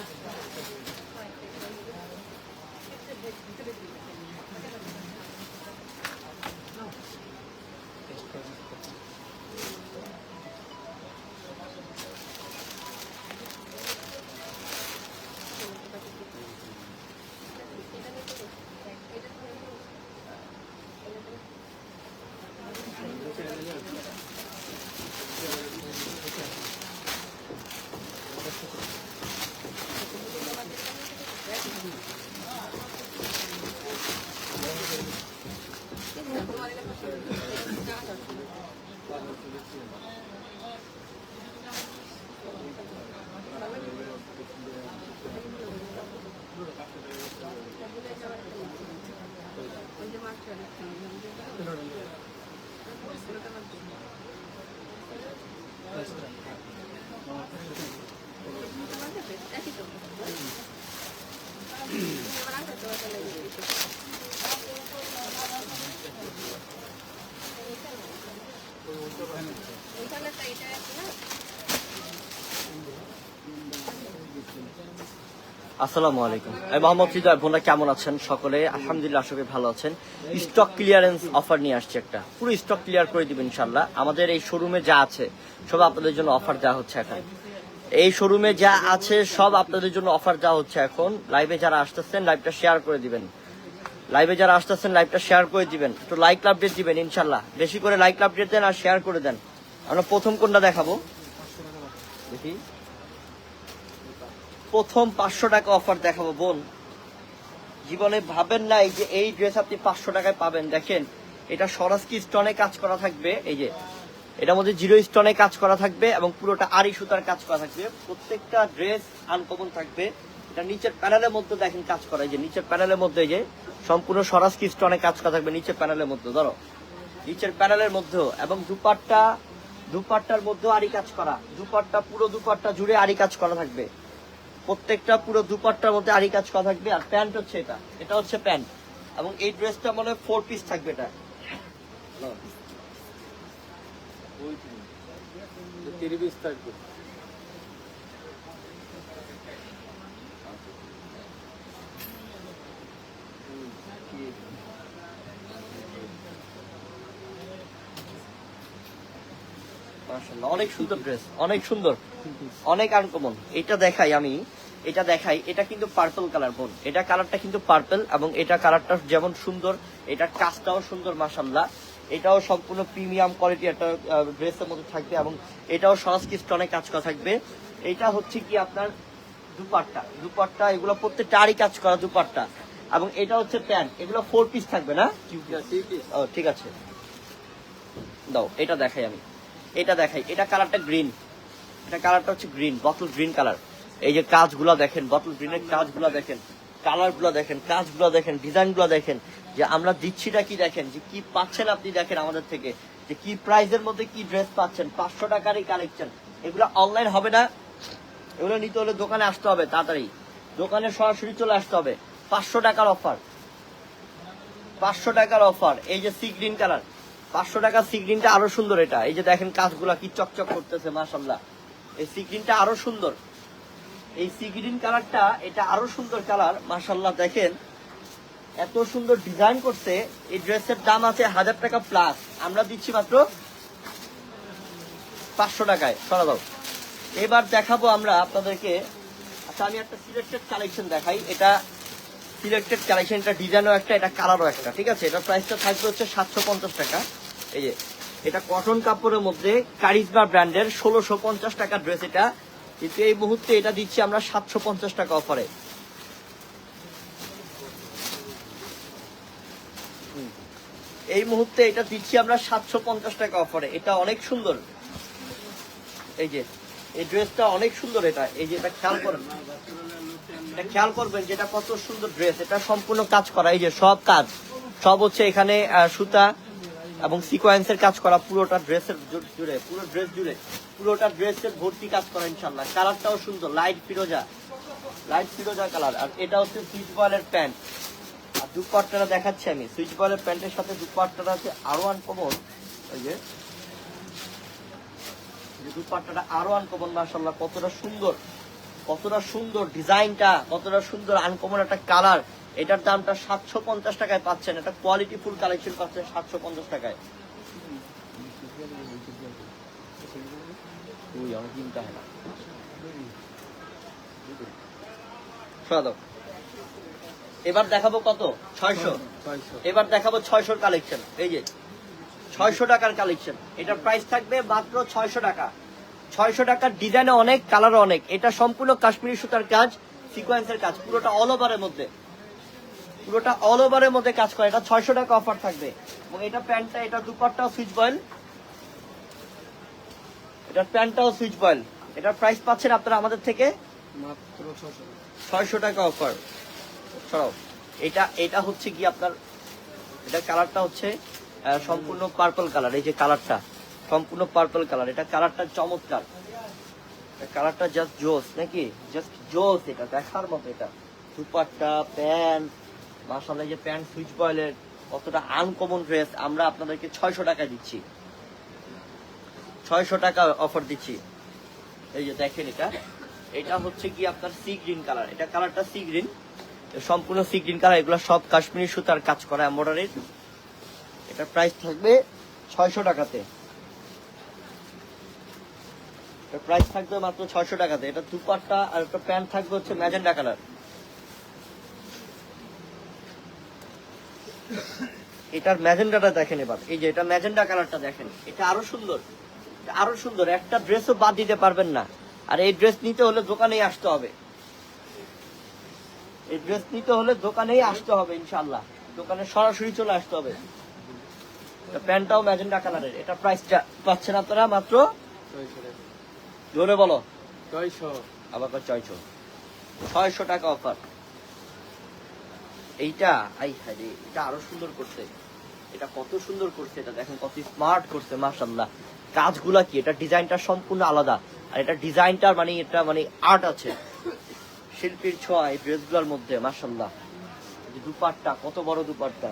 ওই ওইখানে তো এটা আছে। না আসসালামু আলাইকুম। আমি মোহাম্মদ হৃদয়, বোনরা কেমন আছেন? সকলে আলহামদুলিল্লাহ, আশা করি ভালো আছেন। স্টক ক্লিয়ারেন্স অফার নিয়ে আসছে একটা। পুরো স্টক ক্লিয়ার করে দিবেন ইনশাল্লাহ আমাদের এই শোরুমে যা আছে, সব আপনাদের জন্য অফার দেওয়া হচ্ছে এখন। এই শোরুমে যা আছে, সব আপনাদের জন্য অফার দেওয়া হচ্ছে এখন। লাইভে যারা আসতেছেন লাইভটা শেয়ার করে দিবেন। লাইভে যারা আসতেছেন লাইভটা শেয়ার করে দিবেন। একটু লাইক আপডেট দিবেন ইনশাল্লাহ বেশি করে লাইক আপডেট দেন আর শেয়ার করে দেন। আমরা প্রথম কোনটা দেখাবো? দেখি। প্রথম পাঁচশো টাকা অফার দেখাবো, বোন। জীবনে ভাবেন নাই যে এই ড্রেস আপনি পাঁচশো টাকায় পাবেন। দেখেন, এটা সরাসকি স্টোনে কাজ করা থাকবে, এই যে। এটার মধ্যে জিরো স্টনে কাজ করা থাকবে এবং পুরোটা আড়ি সুতার কাজ করা থাকবে। প্রত্যেকটা ড্রেস আনকমন থাকবে। এটা নিচের প্যানেলের মধ্যে দেখেন কাজ করা যে নিচের প্যানেলের মধ্যে, এই যে সম্পূর্ণ সরাসকি স্টোনে কাজ করা থাকবে নিচের প্যানেলের মধ্যে, ধরো। নিচের প্যানেলের মধ্যেও, এবং দুপাট্টা, দুপাট্টার মধ্যেও আড়ি কাজ করা। দুপাট্টা, পুরো দুপাট্টা জুড়ে আড়ি কাজ করা থাকবে। প্রত্যেকটা পুরো দুপাট্টার মধ্যে আড়ি কাজ করা থাকবে আর প্যান্ট হচ্ছে এটা। এটা হচ্ছে প্যান্ট। এবং এই ড্রেসটা মনে ফোর পিস থাকবে এটা। থাকবে। অনেক সুন্দর ড্রেস অনেক সুন্দর অনেক আনকমন এটা দেখাই আমি। এটা দেখাই এটা কিন্তু পার্পল কালার বোন। এটা কালারটা কিন্তু পার্পল এবং এটা কালারটা যেমন সুন্দর এটার কাজটাও সুন্দর মাসাল্লাহ এটাও সম্পূর্ণ প্রিমিয়াম কোয়ালিটি একটা ড্রেসের মধ্যে থাকবে এবং এটাও সরাসকি স্টনে কাজ করা থাকবে। এটা হচ্ছে কি আপনার দুপাট্টা। দুপাট্টা এগুলো প্রত্যেকটা আড়ি কাজ করা দুপাট্টা। এবং এটা হচ্ছে প্যান্ট এগুলো ফোর পিস থাকবে না? ও ঠিক আছে। দাও এটা দেখাই আমি। এটা দেখাই এটা কালারটা গ্রিন এটা কালারটা হচ্ছে গ্রিন বটল গ্রিন কালার এই যে কাজগুলো দেখেন বটল গ্রিনের কাজগুলো দেখেন কালারগুলো দেখেন, কাজগুলো দেখেন ডিজাইনগুলো দেখেন, যে আমরা দিচ্ছিটা কি দেখেন, যে কি পাচ্ছেন আপনি দেখেন আমাদের থেকে, যে কি প্রাইসের মধ্যে কি ড্রেস পাচ্ছেন, পাঁচশো টাকারই কালেকশন এগুলো অনলাইন হবে না, এগুলো নিতে হলে দোকানে আসতে হবে, তাড়াতাড়ি। দোকানে সরাসরি চলে আসতে হবে, পাঁচশো টাকার অফার পাঁচশো টাকার অফার এই যে সি গ্রিন কালার পাঁচশো টাকার সি গ্রিনটা আরও সুন্দর এটা, এই যে দেখেন কাজগুলা কি চকচক করতেছে মাসাল্লাহ এই সি গ্রিনটা আরও সুন্দর। এই সি গ্রিন কালারটা এটা আরও সুন্দর কালার মাসাল্লাহ দেখেন। এত সুন্দর ডিজাইন করছে এই ড্রেসের দাম আছে হাজার টাকা প্লাস আমরা দিচ্ছি মাত্র পাঁচশো টাকায়। সরা দাও। এবার দেখাবো আমরা আপনাদেরকে। আচ্ছা আমি একটা সিলেক্টেড কালেকশন দেখাই। এটা সিলেক্টেড কালেকশন এটা ডিজাইনও একটা, এটা কালারও একটা, ঠিক আছে? এটা প্রাইসটা থাকবে হচ্ছে সাতশো পঞ্চাশ টাকা। এই যে, এটা কটন কাপড়ের মধ্যে, কারিজমা ব্র্যান্ডের ষোলোশো পঞ্চাশ টাকা ড্রেস এটা। কিন্তু এই মুহূর্তে এটা দিচ্ছি আমরা সাতশো পঞ্চাশ টাকা অফারে। এই মুহূর্তে এটা দিচ্ছি আমরা সাতশো পঞ্চাশ টাকা অফারে। এটা অনেক সুন্দর। এই যে, এই ড্রেসটা অনেক সুন্দর এটা। এই যে এটা খেয়াল করেন। এটা খেয়াল করবেন যে এটা কত সুন্দর ড্রেস। এটা সম্পূর্ণ কাজ করা। এই যে সব কাজ। সব হচ্ছে এখানে সুতা এবং সিকোয়েন্সের কাজ করা পুরোটা ড্রেসের জুড়ে, পুরো ড্রেস জুড়ে। পুরোটা ড্রেসের ভর্তি কাজ করা ইনশাল্লাহ কালারটাও সুন্দর লাইট ফিরোজা। লাইট ফিরোজা কালার আর এটা হচ্ছে সুইচ বয়েলের প্যান্ট আর দুপাট্টাটা দেখাচ্ছি আমি। সুইচ বয়েলের প্যান্টের সাথে দুপাট্টাটা হচ্ছে আরও আনকমন ওই যে দুপাট্টাটা আরও আনকমন মাশাল্লাহ কতটা সুন্দর। কতটা সুন্দর ডিজাইনটা, কতটা সুন্দর আনকমন একটা কালার এটার দামটা সাতশো পঞ্চাশ টাকায় পাচ্ছেন। এটা কোয়ালিটি ফুল কালেকশন পাচ্ছেন সাতশো পঞ্চাশ টাকায়। উই, আমার চিন্তা হয় না। দাও। এবার দেখাবো কত? ছয়শো। ছয়শো। এবার দেখাবো ছয়শোর কালেকশন এই যে ছয়শো টাকার কালেকশন এটার প্রাইস থাকবে মাত্র ছয়শো টাকা। ছয়শো টাকার ডিজাইনে অনেক কালার অনেক। এটা সম্পূর্ণ কাশ্মীরি সুতার কাজ সিকোয়েন্সের কাজ পুরোটা অল ওভারের মধ্যে। পুরোটা অল ওভারের মধ্যে কাজ করে। এটা ছয়শো টাকা অফার থাকবে। এবং এটা প্যান্টটা এটা দুপাটটাও সুইচ বয়েল এটার প্যান্টটাও সুইচ বয়েল। এটার প্রাইস পাচ্ছেন আপনারা আমাদের থেকে মাত্র ছয়শো টাকা। অফার সরাও। এটা এটা হচ্ছে কি আপনার এটা কালারটা হচ্ছে সম্পূর্ণ পার্পল কালার এই যে কালারটা সম্পূর্ণ পার্পল কালার এটা কালারটা চমৎকার। কালারটা জাস্ট জোস নাকি? জাস্ট জোস এটা দেখার মতো এটা। দুপাট্টা প্যান্ট মাসাল্লাহ যে প্যান্ট সুইচ বয়েলের কতটা আনকমন ড্রেস আমরা আপনাদেরকে ছয়শো টাকা দিচ্ছি। ছয়শো টাকা অফার দিচ্ছি। এই যে দেখেন এটা। এটা হচ্ছে কি আপনার সি গ্রিন কালার এটা কালারটা সি গ্রিন সম্পূর্ণ সি গ্রিন কালার এগুলো সব কাশ্মীরি সুতার কাজ করা এম্বয়ডারির এটার প্রাইস থাকবে ছয়শো টাকাতে। প্রাইস থাকবে মাত্র ছয়শো টাকাতে। এটা দুপাট্টা আর একটা প্যান্ট থাকবে হচ্ছে ম্যাজেন্ডা কালার এটার ম্যাজেন্ডাটা দেখেন এবার। এই যে এটা ম্যাজেন্ডা কালারটা দেখেন। এটা আরও সুন্দর। এটা আরও সুন্দর একটা ড্রেসও বাদ দিতে পারবেন না। আর এই ড্রেস নিতে হলে দোকানেই আসতে হবে। এই ড্রেস নিতে হলে দোকানেই আসতে হবে ইনশাল্লাহ দোকানে সরাসরি চলে আসতে হবে। এটা প্যান্টটাও ম্যাজেন্ডা কালারের এটা প্রাইসটা পাচ্ছেন আপনারা মাত্র জোরে বলো। ছয়শো। আবার ছয়শো? ছয়শো টাকা অফার এইটা আই হায় রে, এটা আরও সুন্দর করছে। এটা কত সুন্দর করছে, এটা দেখেন কত স্মার্ট করছে মাশাল্লাহ কাজগুলা কি? এটা ডিজাইনটা সম্পূর্ণ আলাদা। আর এটা ডিজাইনটার মানে এটা মানে আর্ট আছে। শিল্পীর ছোঁয়া এই ড্রেসগুলোর মধ্যে মাশাল্লাহ এই যে কত বড় দুপাট্টা।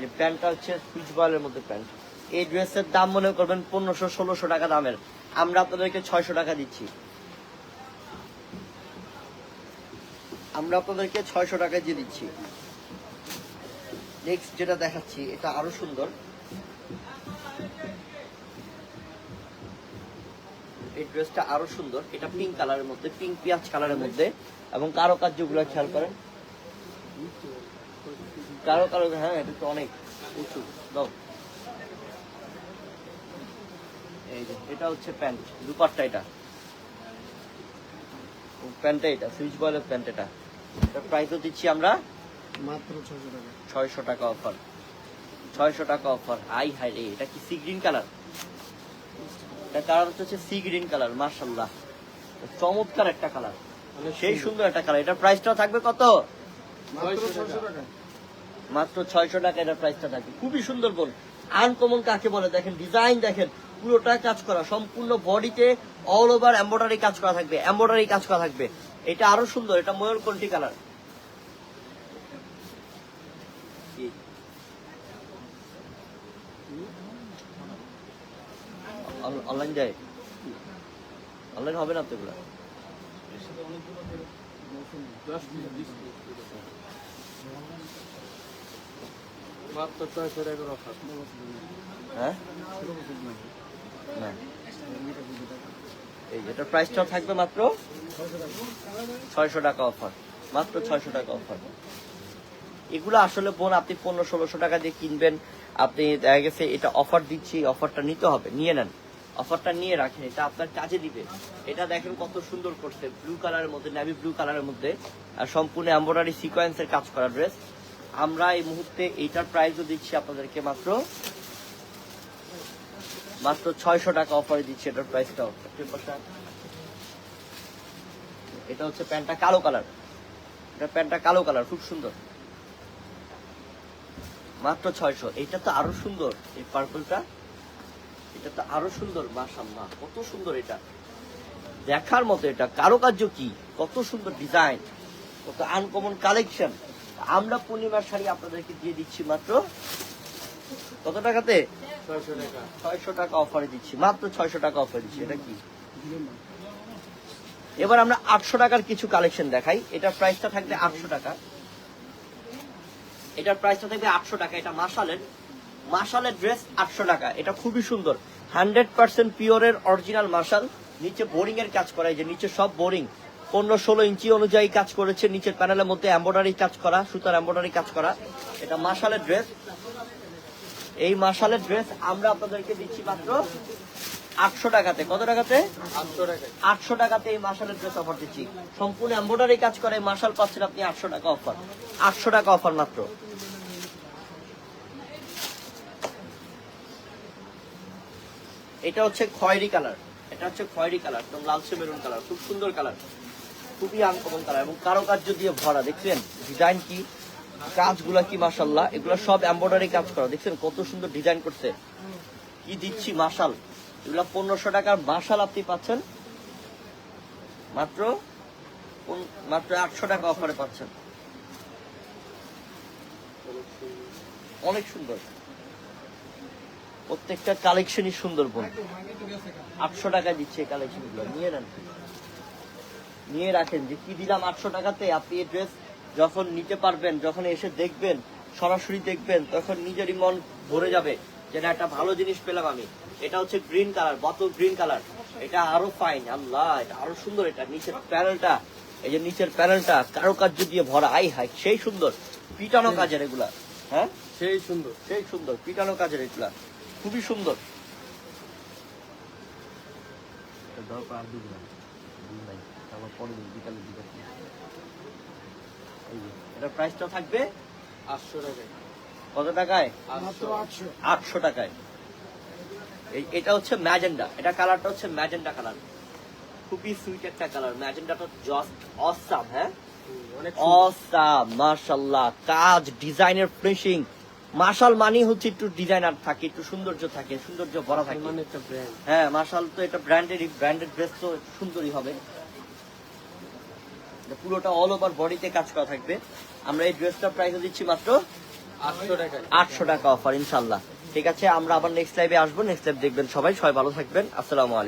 এই প্যান্টটা হচ্ছে সুইচ বয়েলের মধ্যে প্যান্ট। এই ড্রেসের দাম মনে করবেন পনেরোশো, ষোলোশো টাকা দামের। আমরা আপনাদেরকে ছয়শো টাকা দিচ্ছি। আমরা আপনাদেরকে ছয়শো টাকা দিয়ে দিচ্ছি। নেক্সট যেটা দেখাচ্ছি, এটা আরও সুন্দর। এই ড্রেসটা আরও সুন্দর। এটা পিঙ্ক কালারের মধ্যে পিঙ্ক পেঁয়াজ কালারের মধ্যে। এবং কারও কার্যগুলো খেয়াল করেন। কারও কারও হ্যাঁ এটা তো অনেক উঁচু। দাও। এটা হচ্ছে প্যান্ট, দুপাট্টা এটা। প্যান্টটা এটা, সুইচ বয়েলের প্যান্ট এটা। প্রাইসও দিচ্ছি আমরা মাত্র ছশো টাকা। ছয়শো টাকা অফার। ছয়শো টাকা অফার। আই হাই রে এটা কি সি গ্রিন কালার? এটা কালার হচ্ছে সি গ্রিন কালার মার্শাল্লাহ চমৎকার একটা কালার। সেই সুন্দর। একটা কালার। এটার প্রাইসটা থাকবে কত? মাত্র ছয়শো টাকা। মাত্র ছয়শো টাকা এটার প্রাইসটা থাকবে। খুবই সুন্দর বোন আনকমন কাকে বলে? দেখেন ডিজাইন দেখেন পুরোটা কাজ করা সম্পূর্ণ বডিতে অল ওভার এম্বয়ডারি কাজ করা থাকবে এম্বয়ডারি কাজ করা থাকবে। এটা আরও সুন্দর এটা ময়ূর কোনটি কালার। অনলাইন যায়? অনলাইন হবে না তো এগুলা মাত্র ছয়শো টাকার অফার হ্যাঁ? না। এই যেটা প্রাইসটাও থাকবে মাত্র ছয়শো টাকা অফার মাত্র ছয়শো টাকা অফার এগুলো আসলে বোন আপনি পনেরো ষোলোশো টাকা দিয়ে কিনবেন। আপনি দেখা গেছে এটা অফার দিচ্ছি অফারটা নিতে হবে নিয়ে নেন। অফারটা নিয়ে রাখেন এটা আপনার কাজে দিবে। এটা দেখেন কত সুন্দর করছে ব্লু কালারের মধ্যে নেভি ব্লু কালারের মধ্যে। আর সম্পূর্ণ এম্বয়ডারি সিকোয়েন্সের কাজ করা ড্রেস আমরা এই মুহূর্তে এইটার প্রাইসও দিচ্ছি আপনাদেরকে মাত্র মাত্র ছয়শো টাকা অফারে দিচ্ছি এটার প্রাইসটাও এটা হচ্ছে প্যান্টটা কালো কালার এটা প্যান্টটা কালো কালার খুব সুন্দর। মাত্র ছয়শো। এটা তো আরও সুন্দর, এই পার্পলটা এটা তো আরও সুন্দর মাশাল্লাহ কত সুন্দর এটা। দেখার মতো এটা। কারুকার্য কি? কত সুন্দর ডিজাইন কত আনকমন কালেকশন আমরা পূর্ণিমার শাড়ি আপনাদেরকে দিয়ে দিচ্ছি মাত্র কত টাকাতে? ছয়শো টাকা। ছয়শো টাকা অফারে দিচ্ছি। মাত্র ছয়শো টাকা অফারে দিচ্ছি। এটা কি? এবার আমরা আটশো টাকার কিছু কালেকশন দেখাই। এটার প্রাইসটা থাকবে আটশো টাকা। এটার প্রাইসটা থাকবে আটশো টাকা। এটা মাসালের মাসালের ড্রেস আটশো টাকা। এটা খুবই সুন্দর। হান্ড্রেড পার্সেন্ট পিওরের অরিজিনাল মাসাল নিচে বোরিং এর কাজ করা যে নিচে সব বোরিং। পনেরো ষোলো ইঞ্চি অনুযায়ী কাজ করেছে নিচের প্যানেলের মধ্যে এম্বয়ডারি কাজ করা সুতার এম্বয়ডারি কাজ করা। এটা মাসালের ড্রেস। এই মাসালের ড্রেস আমরা আপনাদেরকে দিচ্ছি মাত্র আটশো টাকাতে। কত টাকাতে? আটশো টাকা আটশো টাকাতে এই মাসালের ড্রেস অফার দিচ্ছি। সম্পূর্ণ এম্বয়ডারি কাজ করে এই মাসাল পাচ্ছেন আপনি আটশো টাকা অফার আটশো টাকা অফার মাত্র। এটা হচ্ছে খয়েরি কালার। এটা হচ্ছে খয়েরি কালার, একদম লালচে মেরুন কালার, খুব সুন্দর কালার। খুবই আনকমন কালার এবং কারুকার্য দিয়ে ভরা, দেখছেন? ডিজাইন কি? কাজগুলা কি মাসাল্লাহ এগুলো সব এম্বয়ডারি কাজ করা, দেখছেন? কত সুন্দর ডিজাইন করছে। কি দিচ্ছি মাসাল এগুলো পনেরোশো টাকার মাসাল আপনি পাচ্ছেন। মাত্র মাত্র আটশো টাকা অফারে পাচ্ছেন। অনেক সুন্দর। প্রত্যেকটা কালেকশনই সুন্দর বোন আটশো টাকা দিচ্ছে এই কালেকশনগুলো নিয়ে নেন। নিয়ে রাখেন যে কি দিলাম আটশো টাকাতে? আপনি এই ড্রেস যখন নিতে পারবেন যখন এসে দেখবেন সরাসরি দেখবেন তখন নিজেরই মন ভরে যাবে যে না একটা ভালো জিনিস পেলাম আমি। এটা হচ্ছে গ্রিন কালার বতল গ্রিন কালার এটা আরও ফাইন আল্লাহ এটা আরও সুন্দর। এটা নিচের প্যানেলটা এই যে নিচের প্যানেলটা কারুকার্য দিয়ে ভরা। আই হাই সেই সুন্দর। পিটানো কাজের এগুলা। হ্যাঁ? সেই সুন্দর। সেই সুন্দর পিটানো কাজের এগুলা। খুবই সুন্দর। এটার প্রাইসটা থাকবে? আটশো টাকা কত টাকায়? আটশো। টাকায়। এই এটা হচ্ছে ম্যাজেন্ডা। এটা কালারটা হচ্ছে ম্যাজেন্ডা কালার। খুবই সুইট একটা কালার। ম্যাজেন্ডাটা জাস্ট অসাম হ্যাঁ? অনেক অসাম মাশাল্লাহ কাজ ডিজাইনের ফিনিশিং মার্শাল মানি হচ্ছে একটু ডিজাইনার থাকে একটু সৌন্দর্য থাকে সৌন্দর্য ভরা থাকে। মানে একটা ব্র্যান্ড হ্যাঁ মার্শাল তো এটা ব্র্যান্ডেড ব্র্যান্ডেড ড্রেস তো সুন্দরই হবে। পুরোটা অল ওভার বডিতে কাজ করা থাকবে। আমরা এই ড্রেসটা প্রাইস দিচ্ছি মাত্র আটশো টাকা। অফার ইনশাল্লাহ। ঠিক আছে আমরা আবার নেক্সট লাইভে আসব। নেক্সট লাইভ দেখবেন সবাই। সবাই ভালো থাকবেন। আসসালামু আলাইকুম।